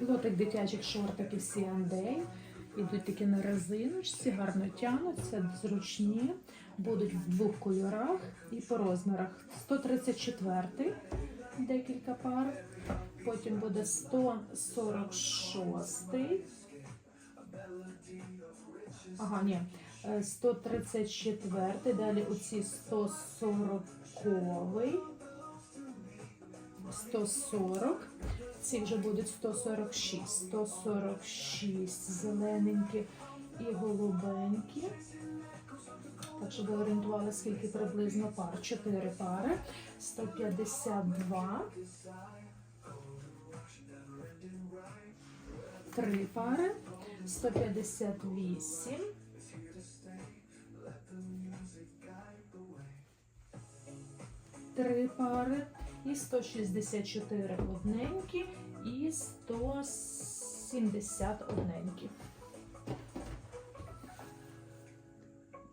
Лотик дитячих шортиків C&A. Ідуть такі на резиночці, гарно тянуться, зручні. Будуть в двох кольорах і по розмірах. 134 декілька пар. Потім буде 146. Ага, ні. е, 134. Далі оці 140. 140. Ці вже будуть 146. 146 зелененькі і голубенькі. Так, щоб ви орієнтували, скільки приблизно пар. 4 пари. 152. Три пари. 158. Три пари. І 164 одненькі, і 170 одненькі.